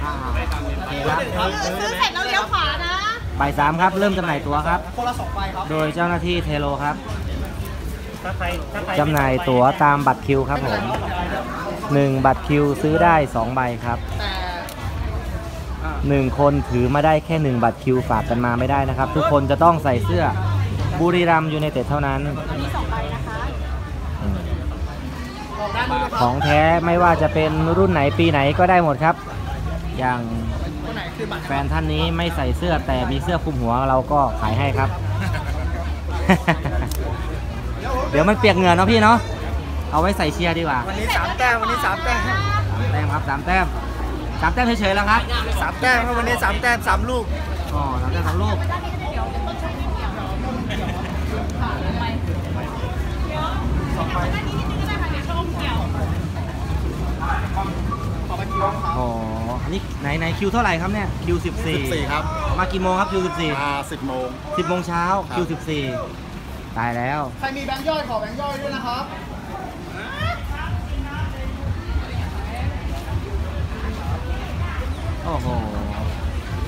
โอเคครับซื้อเสร็จแล้วเลี้ยวขวานะบ่ายสามครับ เริ่มจำหน่ายตั๋วครับ คนละสองใบครับ โดยเจ้าหน้าที่เทโลครับจำหน่ายตั๋วตามบัตรคิวครับผมหนึ่งบัตรคิวซื้อได้สองใบครับหนึ่งคนถือมาได้แค่หนึ่งบัตรคิวฝากกันมาไม่ได้นะครับ ทุกคนจะต้องใส่เสื้อบุรีรัมยูไนเต็ดเท่านั้นของแท้ไม่ว่าจะเป็นรุ่นไหนปีไหนก็ได้หมดครับ อย่างคนไหนคือบัตรแฟนท่านนี้ไม่ใส่เสื้อแต่มีเสื้อคลุมหัวเราก็ขายให้ครับ เดี๋ยวมันเปียกเหงื่อเนาะพี่เนาะเอาไว้ใส่เชียร์ดีกว่า วันนี้สามแต้มวันนี้สามแต้มสามแต้มครับสามแต้มสามแต้มเฉยๆแล้วครับสามแต้มครับวันนี้สามแต้มสามลูกอ๋อสามแต้มสามลูก อ๋อ อันนี้ไหนไหนคิวเท่าไหร่ครับเนี่ยคิวสิบสี่14 ครับ มากี่โมงครับคิวสิบสี่มา10โมง สิบโมงเช้าครับ คิวสิบสี่ตายแล้ว ใครมีแบงค์ย่อยขอแบงค์ย่อยด้วยนะครับ โอ้โห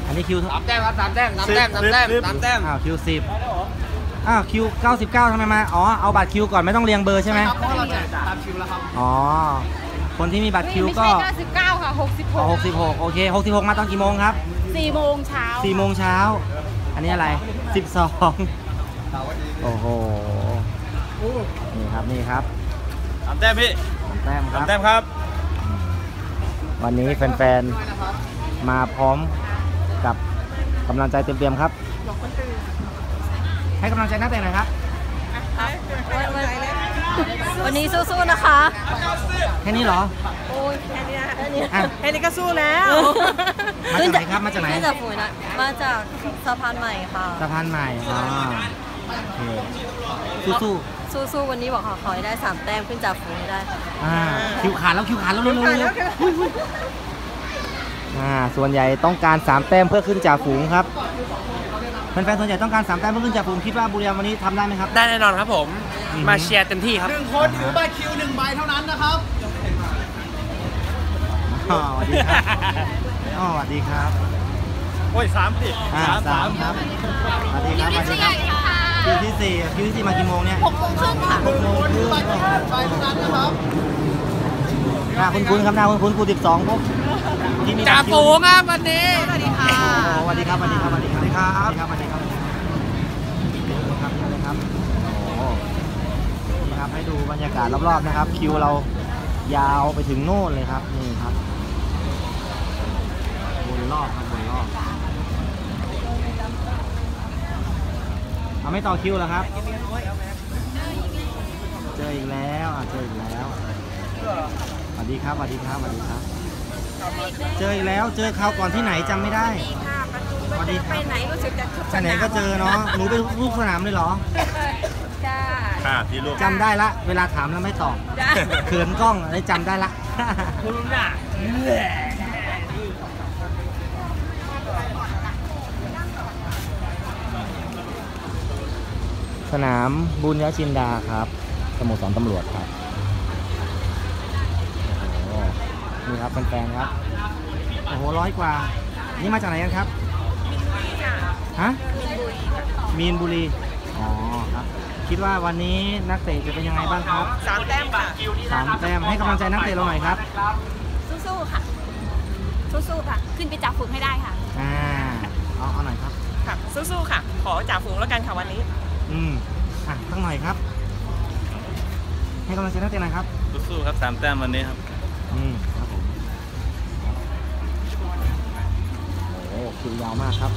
อันนี้คิวสามแต้มครับสามแต้มสามแต้มสามแต้มสามแต้มอ้าวคิวสิบอ้าวคิวเก้าสิบเก้าทำไมมา อ๋อ เอาบัตรคิวก่อนไม่ต้องเรียงเบอร์ใช่ไหมครับเพราะเราจะตามคิวแล้วครับ อ๋อ คนที่มีบัตรคิวไม่ก็ ใช่ 99ค่ะอ๋อหกสิบหกโอเคหกสิบหกมาตอนกี่โมงครับ66 4โมงเช้าสี่โมงเช้า อันนี้อะไรสิบสองโอ้โห นี่ครับ นี่ครับสามแต้มพี่สามแต้มคสารัมบแต้มครับ วันนี้แฟนๆ มาพร้อมกับกำลังใจเต็มๆครับ ให้กำลังใจนักเตะหน่อยครับ วันนี้สู้ๆนะคะ แค่นี้เหรอ โอ้ยแค่นี้แค่นี้อะ แค่นี้ก็สู้แล้วมาจากไหนครับ มาจากไหน มาจากฝูนะ มาจากสะพานใหม่ค่ะ สะพานใหม่อ๋อโอเคสู้สู้ๆวันนี้บอกขอขอให้ได้สามแต้มขึ้นจากฝูงให้ได้ค่ะๆอ่าคิวขาดแล้วคิวขาดแล้วเร็วๆเร็วๆอุ๊ยอ่าส่วนใหญ่ต้องการ3แต้มเพื่อขึ้นจ่าฝูงครับ แฟนๆส่วนใหญ่ต้องการ3แต้มเพื่อขึ้นจ่าฝูงคิดว่าบุรีรัมย์วันนี้ทำได้ไหมครับ ได้แน่นอนครับผมอือฮึมาเชียร์เต็มที่ครับหนึ่งคนถือบัตรคิวหนึ่งใบเท่านั้นนะครับอ๋อสวัสดีครับอ๋อสวัสดีครับ โอ้ยสามสิอ่าสามครับสวัสดีครับสวัสดีครับคิวที่สี่คิวที่สี่มากี่โมงเนี่ย6โมงครึ่งค่ะหกโมงครึ่งบัตรคิวหนึ่งใบเท่านั้นนะครับหน้าคุ้นๆครับหน้าคุ้นๆคูสิบสองพว กที่มีจ่าบัตรคิวฝูงครับวันนี้สวัสดีค่ะ โอ้สวัสดีครับสวัสดีครับสวัสดีครับสวัสดีครับสวัสดีครับสวัสดีครับสวัสดีครับโอ้นี่ครับให้ดูบรรยากาศรอบๆนะครับ คิวเรายาวไปถึงโน่นเลยครับนี่ครับวนรอบครับวนรอบเอาไม่ต่อคิวเหรอครับ เจออีกแล้วอะเจออีกแล้วสวัสดีครับสวัสดีครับสวัสดีครับ เจออีกแล้วเจอคราวก่อนที่ไหนจำไม่ได้สวัสดีครับ ไปไหนรู้สึกจะทุกไปไหนก็เจอเนาะหนูไปลูกสนามเลยเหรอจ้าค่ะพี่ลูก จำได้ละ เวลาถามแล้วไม่ตอบจ้าเขินกล้องอะไรจำได้ละ คุณน่ะสนามบุญญชินดาครับ สโมสรตำรวจครับ นี่ครับแฟนๆครับ โอ้โหร้อยกว่า นี่มาจากไหนกันครับ ฮะ มีนบุรี อ๋อครับ คิดว่าวันนี้นักเตะจะเป็นยังไงบ้างครับสามแต้มค่ะสามแต้มให้กำลังใจนักเตะเราหน่อยครับ สู้ๆค่ะ สู้ๆค่ะ ขึ้นไปจับฝึกให้ได้ค่ะ อ่า เอาเอาหน่อยครับ ค่ะ สู้ๆค่ะ ขอจ่าฝูงแล้วกันค่ะวันนี้ อืม อะตั้งหน่อยครับ ให้กำลังใจนักเตะหน่อยครับ สู้ๆครับสามแต้มวันนี้ครับ อืมครับผมโอ้โหคิวยาวมากครับ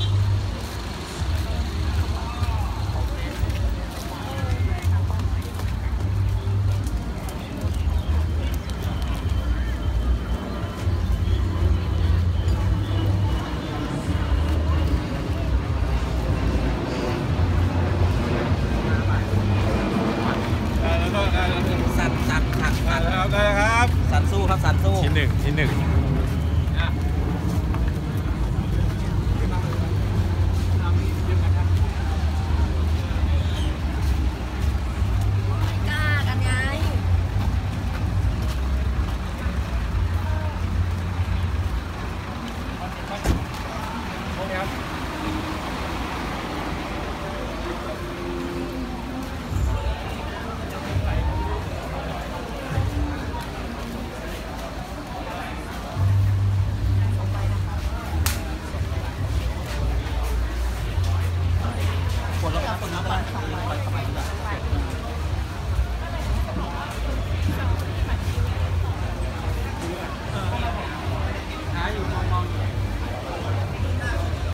สันสันสันสันได้ครับสันสู้ ครับสันสู้ชิ้นหนึ่งชิ้นหนึ่งกล้า